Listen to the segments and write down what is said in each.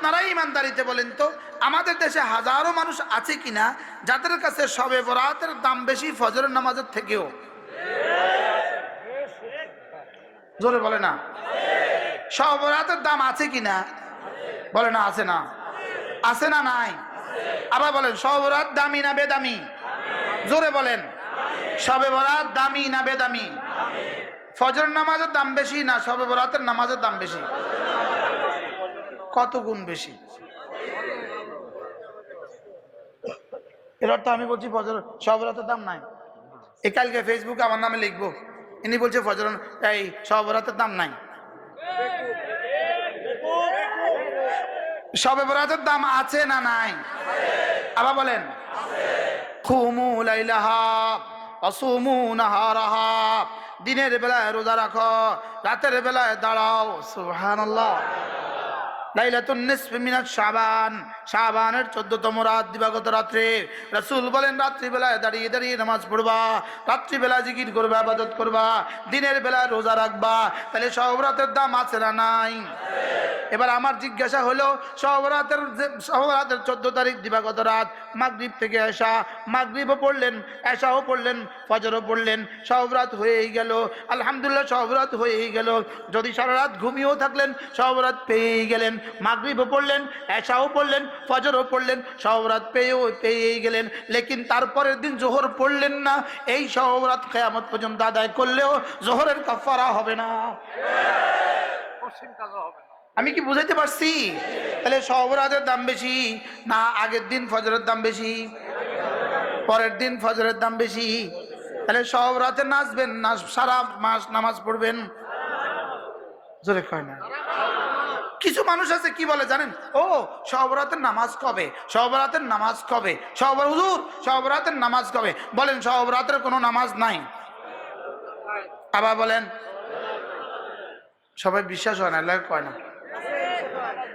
আপনারাই ইমানদারিতে বলেন তো, আমাদের দেশে হাজারো মানুষ আছে কিনা, যাদের কাছে সবে বরাতের দাম বেশি ফজরের নামাজের থেকেও? জোরে বলে না। সবে বরাতের দাম আছে কিনা? বলে না, আছে না। আছে না নাই? আবার বলেন, সবে বরাত দামি না বেদামি? জোরে বলেন। সবে বরাত দামি না বেদামি? ফজর নামাজের দাম বেশি না সবে বরাতের নামাজের দাম বেশি? কত গুণ বেশি? এর অর্থ আমি বলছি ফজর সবে বরাতের দাম নাই। এই কালকে ফেসবুকে আমার নামে লিখব। ইনি বলছে, ফজর, এই সবে বরাতের দাম নাই। সবে বরাতের দাম আছে না নাই? আবার বলেন দিনের বেলায় রোজা রাখো, রাতের বেলায় দাঁড়াও, সুবহানাল্লাহ। 14তম রাত দিবাগত রাত্রে রসুল বলেন, রাত্রিবেলায় দাঁড়িয়ে দাঁড়িয়ে নামাজ পড়বা বেলা জিকির করবা আবাদত করবা, দিনের বেলায় রোজা রাখবা, তাহলে সব রাতের দাম আছে না নাই? এবার আমার জিজ্ঞাসা হলো, সহবরাতের সহবরাতের চোদ্দ তারিখ দিবাগত রাত, মাগরীব থেকে আসা মাগরীবও পড়লেন, এশাও পড়লেন, ফজরও পড়লেন, সহবরাত হয়েই গেল। আলহামদুলিল্লাহ, সহবরাত হয়েই গেল। যদি সারা রাত ঘুমিয়েও থাকলেন, সহবরাত পেয়েই গেলেন। মাগরীবও পড়লেন, এশাও পড়লেন, ফজরও পড়লেন, সহবরাত পেয়েও, পেয়েই গেলেন। লেকিন তারপরের দিন জোহর পড়লেন না, এই সহবরাত কেয়ামত পর্যন্ত আদায় করলেও জোহরের কাফারা হবে না। আমি কি বুঝাইতে পারছি? তাহলে সবরাতের দাম বেশি না আগের দিন ফজরের দাম বেশি? পরের দিন ফজরের দাম বেশি? তাহলে সব রাতে নাচবেন না সারা মাস নামাজ পড়বেন? জোরে কয় না। কিছু মানুষ আছে, কি বলে জানেন? ও সবরাতের নামাজ কবে? সবরাতের নামাজ কবে? সব হুজুর সবরাতের নামাজ কবে? বলেন সবরাতের কোনো নামাজ নাই। আবার বলেন, সবাই বিশ্বাস হয় না কয় না।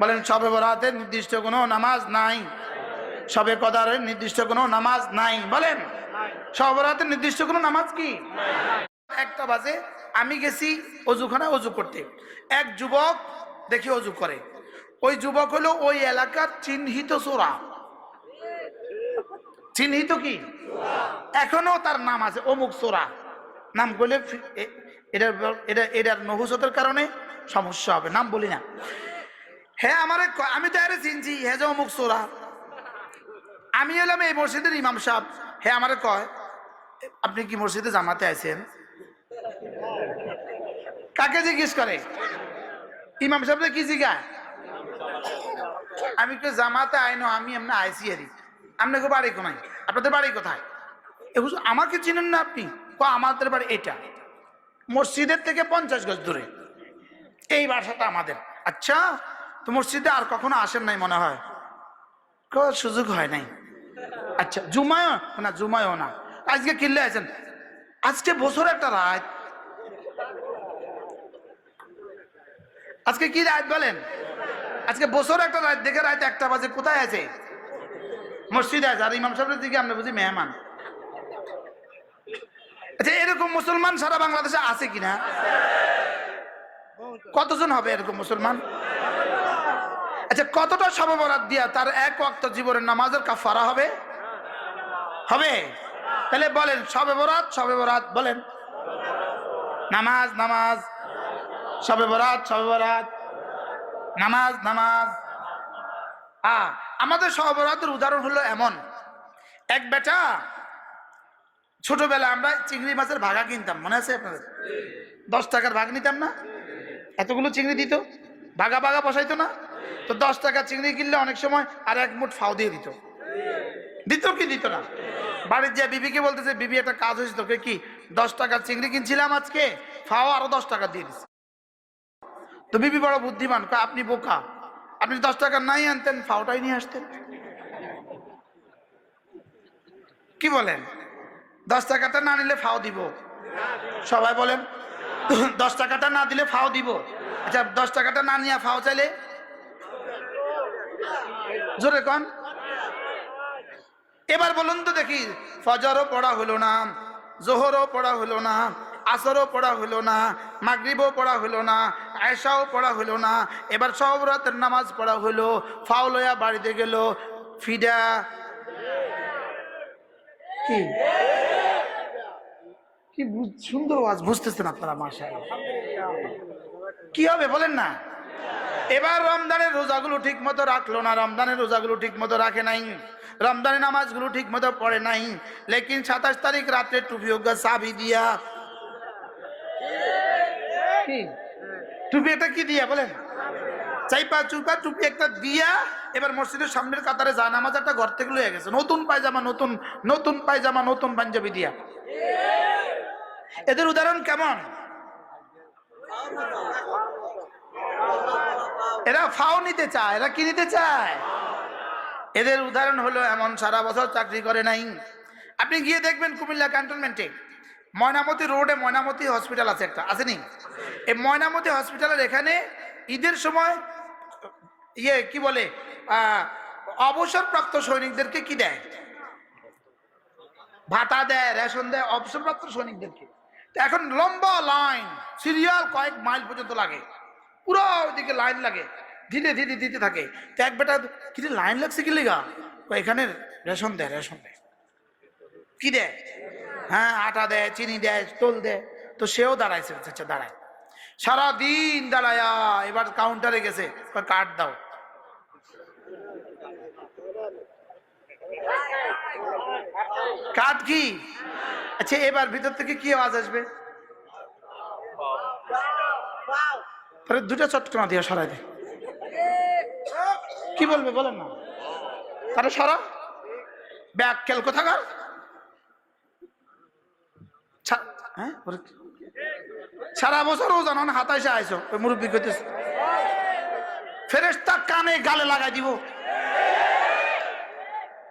বলেন, সবে বরাতের নির্দিষ্ট কোনো নামাজ নাই। সবে কদারের নির্দিষ্ট কোনো নামাজ নাই। বলেন, সবে বরাতের নির্দিষ্ট কোনো নামাজ কি? একটা বাজে, আমি গেছি অজুখানা অজু করতে। এক যুবক দেখি অজু করে। ওই যুবক হলো ওই এলাকার চিহ্নিত চোরা চিহ্নিত কি? এখনও তার নাম আছে, অমুক চোরা নাম এ- এটার এটা এটার নহুসতের কারণে সমস্যা হবে। নাম বলি না। হ্যাঁ আমার আমি তো আরে চিনছি হ্যাঁ যে অমুক চোরা আমি হলাম এই মসজিদের ইমাম সাহেব। হ্যাঁ আমারে কয়, আপনি কি মসজিদে জামাতে আছেন কাকে জিজ্ঞেস করে? ইমাম সাহেব কি জিজ্ঞায় আমি তো জামাতে আইনো, আমি এমনি আইসি আরি আপনাকে বাড়ি কোনায়? আপনাদের বাড়ি কোথায়? আমাকে চিনেন না আপনি? ক, আমাদের বাড়ি এটা। মসজিদের থেকে পঞ্চাশ গজ দূরে। এই বাসাটা আমাদের। আচ্ছা তো মসজিদে আর কখনো আসেন নাই মনে হয়? সুযোগ হয় নাই। আচ্ছা জুমায় না, জুমায়ও না। আজকে কিনলে আছেন। আজকে বছর একটা রাত। আজকে কি রাত বলেন? আজকে বছর একটা রাত, দেখে রাত একটা বাজে। কোথায় আছে? মসজিদে আছে। আর ইমাম সাহেবের দিকে আমরা বুঝি মেহমান। আচ্ছা এরকম মুসলমান সারা বাংলাদেশে আছে কিনা? কতজন হবে এরকম মুসলমান? আচ্ছা কতটা সববরাত দিয়া তার এক ওয়াক্ত জীবনের নামাজের কাফারা হবে? হবে? তাহলে বলেন সবে বরাত সবে বরাত বলেন। নামাজ নামাজ। সবে বরাত সবে বরাত নামাজ নামাজ। আ, আমাদের সবে বরাতের উদাহরণ হলো এমন। এক বেটা ছোটবেলা আমরা চিংড়ি মাছের ভাগা কিনতাম, মনে আছে আপনাদের? দশ টাকার ভাগ নিতাম না? এতগুলো চিংড়ি দিত? ভাগা ভাগা বসাইতো না? তো দশ টাকা চিংড়ি কিনলে অনেক সময় আর এক মুঠ ফাও দিয়ে দিত। দিত কি? দিত না। বাড়ির যে বিবিকে বলতেছে, বিবি, একটা কাজ হয়েছে তোকে কি? দশ টাকার চিংড়ি কিনছিলাম আজকে, ফাও আরও দশ টাকা দিয়ে দিচ্ছে তো বিবি বড় বুদ্ধিমান আপনি বোকা। আপনি দশ টাকা নাই আনতেন, ফাওটাই নিয়ে আসতেন। কি বলেন? দশ টাকাটা না নিলে ফাও দিব। সবাই বলেন, দশ টাকাটা না দিলে ফাও দিব। আচ্ছা দশ টাকাটা না নিয়ে ফাও চাইলে জোরে কন। এবার বলুন তো দেখি, ফজরও পড়া হলো না, জোহরও পড়া হলো না, আসরও পড়া হলো না, মাগরিবও পড়া হলো না আয়সাও পড়া হলো না, এবার সব রাতের নামাজ পড়া হলো ফাউলয়া বাড়িতে গেল ফিডা কি? কি সুন্দর আওয়াজ, বুঝতেছেন আপনারা মাসা কি হবে বলেন না? এবার রমজানের রোজাগুলো ঠিক মতো রাখল না রমজানের রোজাগুলো ঠিক মতো রাখে নাই রমজানের নামাজগুলো ঠিক মতো পড়ে নাই লেকিন সাতাশ তারিখ রাত্রে টুপি হোক চাবি দিয়া। কি? টুপি এটা কি দিয়া বলেন? চাইপা চুপা টুপি একটা দিয়া এবার মসজিদের সামনের কাতারে যা নামাজ একটা ঘর থেকে লয়ে গেছে। নতুন পায়জামা নতুন নতুন পায়জামা নতুন পাঞ্জাবি দিয়া। এদের উদাহরণ কেমন? এরা ফাও নিতে চায়, এরা কি নিতে চায়? এদের উদাহরণ হলো এমন, সারা বছর চাকরি করে নাই। আপনি গিয়ে দেখবেন কুমিল্লা ক্যান্টনমেন্টে ময়নামতি রোডে ময়নামতি হসপিটাল আছে একটা, আছে নি? এই ময়নামতি হসপিটালের এখানে ঈদের সময় ইয়ে কি বলে অবসরপ্রাপ্ত সৈনিকদেরকে কি দেয়? ভাতা দেয়, রেশন দেয়, অবসরপ্রাপ্ত সৈনিকদেরকে। এখন লম্বা লাইন, সিরিয়াল কয়েক মাইল পর্যন্ত লাগে। পুরো ওইদিকে লাইন লাগে। ধীরে ধীরে দিতে থাকে। তো এক বেটা কিন্তু লাইন লাগছে কি লেগা? এখানে রেশন দেয় রেশন দেয়। কি দেয়? হ্যাঁ আটা দেয়, চিনি দেয় তোল দেয়। তো সেও দাঁড়াইছে আচ্ছা দাঁড়ায়। সারাদিন দাঁড়ায়া এবার কাউন্টারে গেছে। কার্ড দাও। কাঠ কি? আচ্ছা এবার ভিতর থেকে কি আওয়াজ আসবে? তাহলে দুটা চটকনা দিয়ে সরাই দে। কি বলবে বলেন না? তাহলে সরা। ব্যাগ খেল কোথাকার? ছা- হ্যাঁ? সারা বছর ও জানো হাতাইসে আইসো ওই মুরব্বী কইতেছে। ফেরেস্তা কানে গালে লাগাই দিব।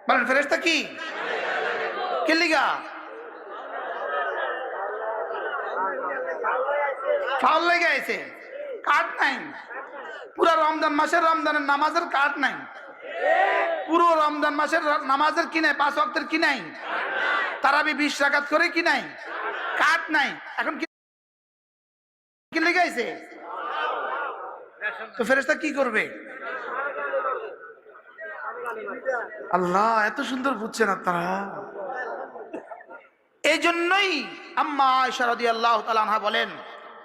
বলেন ফেরেস্তা কি? কেলিগা ফাউল লেগে আছে কার্ড নাই। পুরো রমজান মাসের রমজানের নামাজের কার্ড নাই। পুরো রমজান মাসের নামাজের কি নাই, পাঁচ অক্টের কি নাই? তারাবি বিশ রাকাত করে কি নাই? কার্ড নাই। এখন কি আছে তো ফেরেস্তা কি করবে? আল্লাহ, এত সুন্দর বুঝছেন আপনারা। এই জন্যই আম্মা ইশারদি আল্লাহ তালানহা বলেন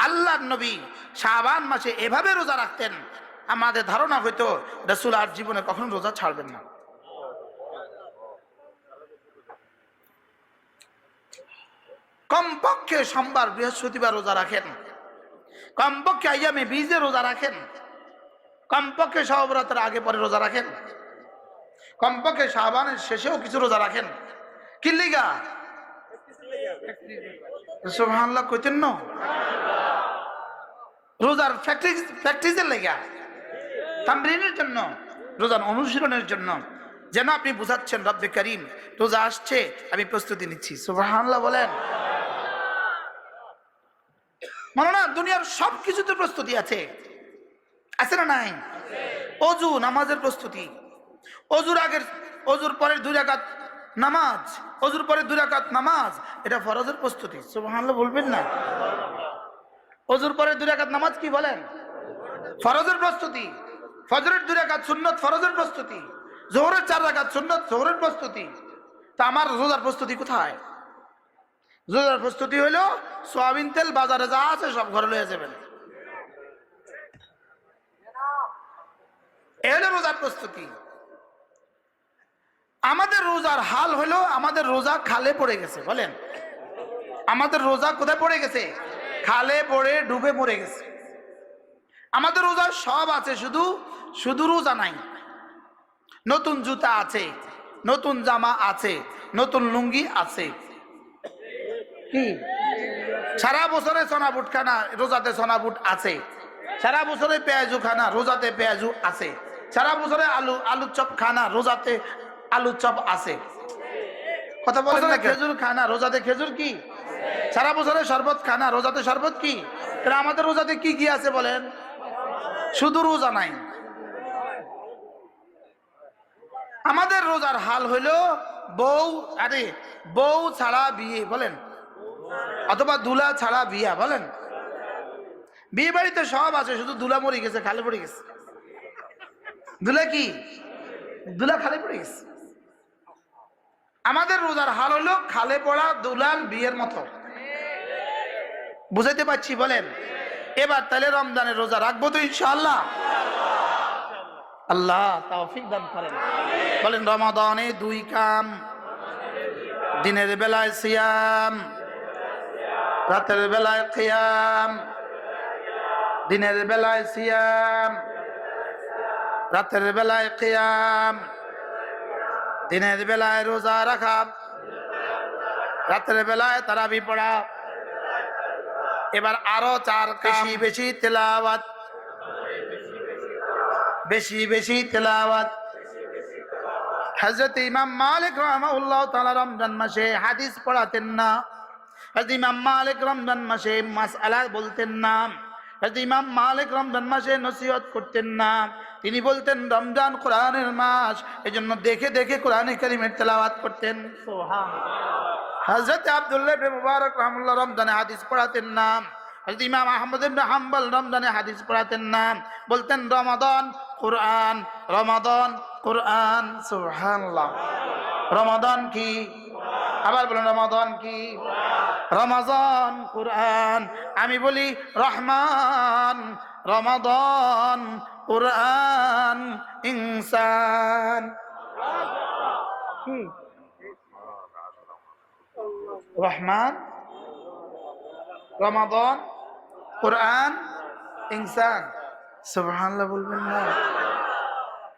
আল্লাহর নবী শাবান মাসে এভাবে রোজা রাখতেন, আমাদের ধারণা হয়তো রসুল আর জীবনে কখনো রোজা ছাড়বেন না। কমপক্ষে সোমবার, বৃহস্পতিবার রোজা রাখেন। কমপক্ষে আইয়ামে বীজে রোজা রাখেন। কমপক্ষে সহবরাতের আগে পরে রোজা রাখেন। কমপক্ষে শাহবানের শেষেও কিছু রোজা রাখেন। কিল্লিগা সুবহানাল্লাহ, কইতেন না? রোজার প্র্যাকটিস প্র্যাকটিসের লেগা। তামরিনের জন্য, রোজার অনুশীলনের জন্য। যেন আপনি বুঝাচ্ছেন, রব্বে করিম, রোজা আসছে, আমি প্রস্তুতি নিচ্ছি। সুবহানাল্লাহ বলেন। মনে না দুনিয়ার সব কিছুতে প্রস্তুতি আছে। আছে না নাই? অজু, নামাজের প্রস্তুতি। অজুর আগের, অজুর পরের দুই রাকাত নামাজ। অজুর পরে দুই রাকাত নামাজ, এটা ফরজের প্রস্তুতি। সুবহানাল্লাহ বলবেন না? অজুর পরে দুই রাকাত নামাজ কি বলেন? ফরজের প্রস্তুতি। ফজরের দুই রাকাত সুন্নত ফরজের প্রস্তুতি। জোহরের চার রাকাত সুন্নত জোহরের প্রস্তুতি। তা আমার রোজার প্রস্তুতি কোথায়? রোজার প্রস্তুতি হইল সোয়াবিন তেল বাজারে যা আছে সব ঘরে লয়ে যাবেন। এ হলো রোজার প্রস্তুতি। আমাদের রোজার হাল হলো আমাদের রোজা খালে পড়ে গেছে, বলেন। আমাদের রোজা কোথায় পড়ে গেছে? খালে পড়ে ডুবে মরে গেছে। আমাদের রোজা সব আছে শুধু শুধু রোজা নাই। নতুন জুতা আছে নতুন জামা আছে নতুন লুঙ্গি আছে। কি? সারা বছরে সোনা বুট খানা রোজাতে সোনা বুট আছে। সারা বছরে পেঁয়াজু খানা রোজাতে পেঁয়াজু আছে। সারা বছরে আলু আলু চপ খানা রোজাতে আলু চপ আছে। কথা বলেন না খেজুর খানা রোজাতে খেজুর কি? সারা বছরে শরবত খানা রোজাতে শরবত কি? আমাদের রোজাতে কি কি আছে বলেন? শুধু রোজা নাই। আমাদের রোজার হাল হইল বউ, আরে, বউ ছাড়া বিয়ে, বলেন? অথবা দুলা ছাড়া বিয়া, বলেন? বিয়ে বাড়িতে সব আছে, শুধু দুলা মরে গেছে, খালে পড়ে গেছে। দুলা কি? দুলা খালে পড়ে গেছে। আমাদের রোজার হাল হলো খালে পড়া, দুলাল বিয়ের মতো। বুঝাইতে পারছি, বলেন? এবার তাহলে রমজানের রোজা রাখব তো ইনশাআল্লাহ। আল্লাহ তৌফিক দান করেন। বলেন, রমাদানে দুই কাম, দিনের বেলায় সিয়াম, রাতের বেলায় কিয়াম, দিনের বেলায় সিয়াম, রাতের বেলায় কিয়াম, দিনের বেলায় রোজা রাখা, রাতের বেলায় তারাবি পড়া। এবার আরও চার বেশি বেশি তেলাওয়াত। বেশি বেশি তেলাওয়াত। হজরত ইমাম মালিক রহমাউল্লাহ তাআলা রমজান মাসে হাদিস পড়াতেন না। হজরত ইমাম মালিক রমজান মাসে মাসআলা বলতেন না। হজরত ইমাম মালিক রমজান মাসে নসিহত করতেন না। তিনি বলতেন রমজান কোরআনের মাস। এজন্য দেখে দেখে কোরআনে কারিমের তেলাওয়াত করতেন। হজরত আব্দুল্লাহ মুবারক রহমুল্লাহ রমজানে হাদিস পড়াতেন নাম হজরত ইমাম আহমদ ইবনে হাম্বল রমজানে হাদিস পড়াতেন নাম বলতেন, রমাদান, কোরআন রমাদান, কোরআন, সুবহানাল্লাহ। রমাদান কি? আবার বলেন, রমাদান কি? রমাজান, কোরআন। আমি বলি, রহমান, রমাদান, কোরআন, ইনসান। কি রহমান, রমাদন, কোরআন, ইনসান। সুবহানাল্লাহ বলবেন না।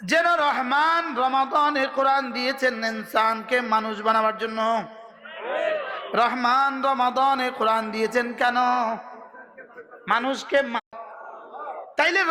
যেন রহমান রমাদন এ কোরআন দিয়েছেন ইনসানকে মানুষ বানাবার জন্য। রহমান রমাদন এ কোরআন দিয়েছেন কেন? মানুষকে তাইলে